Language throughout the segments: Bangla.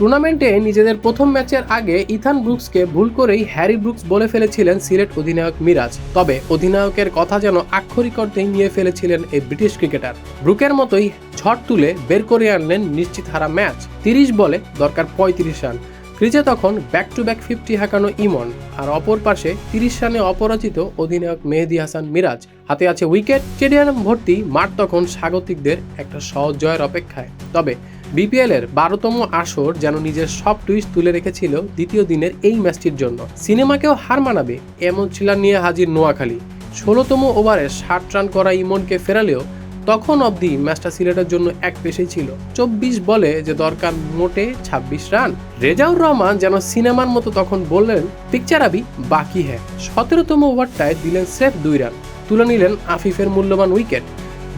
টুর্নামেন্টে নিজেদের প্রথম ম্যাচের আগে ইথান ব্রুকসকে ভুল করেই হ্যারি ব্রুকস বলে ফেলেছিলেন সিলেট অধিনায়ক মিরাজ। তবে অধিনায়কের কথা যেন আক্ষরিক অর্থেই নিয়ে ফেলেছিলেন এই ব্রিটিশ ক্রিকেটার। ব্রুকের মতোই ঝড় তুলে বের করে আনলেন নিশ্চিত হারা ম্যাচ। তিরিশ বলে দরকার পঁয়ত্রিশ রান। ক্রিজে তখন ব্যাক টু ব্যাক ফিফটি হাঁকানো ইমন। আর অপর পাশে তিরিশ রানে অপরাজিত অধিনায়ক মেহেদি হাসান মিরাজ। হাতে আছে উইকেট, স্টেডিয়াম ভর্তি, মাঠ তখন স্বাগতিকদের একটা সহজ জয়ের অপেক্ষায়। তবে বিপিএল এর বারোতম আসর যেন নিজের সব টুইস্ট তুলে রেখেছিল দ্বিতীয় দিনের এই ম্যাচটির জন্য। সিনেমাকেও হার মানাবে এমন ছিলার নিয়ে হাজির নোয়াখালী। ষোলোতম ওভারে ষাট রান করা ইমনকে ফেরালেও তখন অবধি ম্যাচটা সিলেটের জন্য এক পেশেই ছিল। চব্বিশ বলে যে দরকার মোটে ছাব্বিশ রান রেজাউর রহমান যেন সিনেমার মতো তখন বললেন, পিকচার আবি বাকি হ্যাঁ সতেরোতম ওভারটায় দিলেন সেফ দুই রান তুলে নিলেন আফিফের মূল্যবান উইকেট।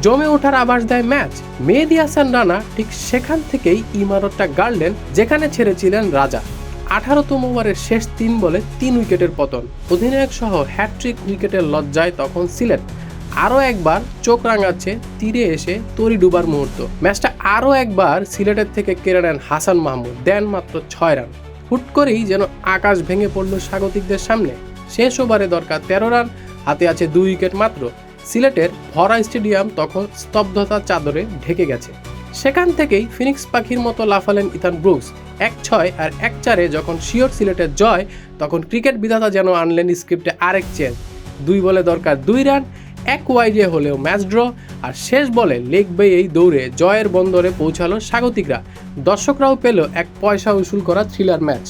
জমে ওঠার আভাস দেয় ম্যাচ। মেহেদি হাসান রানা ঠিক সেখান থেকেই ইমারতটা গাড়লেন, যেখানে ছেড়েছিলেন রাজা। আঠারোতম ওভারের শেষ তিন বলে তিন উইকেটের পতন। অধিনায়ক সহ হ্যাট্রিক উইকেটের লজ্জায় তখন সিলেট আরও একবার চোখ রাঙাচ্ছে তীরে এসে তরি ডুবার মুহূর্ত। ম্যাচটা আরও একবার সিলেটের থেকে কেড়ে নেন হাসান মাহমুদ, দেন মাত্র ছয় রান। হুট করেই যেন আকাশ ভেঙে পড়ল স্বাগতিকদের সামনে। শেষ ওভারে দরকার তেরো রান, হাতে আছে দুই উইকেট মাত্র। সিলেটের ভরা স্টেডিয়াম তখন স্তব্ধতার চাদরে ঢেকে গেছে। সেখান থেকেই ফিনিক্স পাখির মতো লাফালেন ইথান ব্রুকস। এক ছয় আর এক চারে যখন শিওর সিলেটের জয়, তখন ক্রিকেট বিধাতা যেন আনলেন স্ক্রিপ্টে আরেক চেঞ্জ দুই বলে দরকার দুই রান, এক ওয়াইডে হলেও ম্যাচ ড্র, আর শেষ বলে লেগ বেয়েই দৌড়ে জয়ের বন্দরে পৌঁছালো স্বাগতিকরা। দর্শকরাও পেল এক পয়সা উসুল করা থ্রিলার ম্যাচ।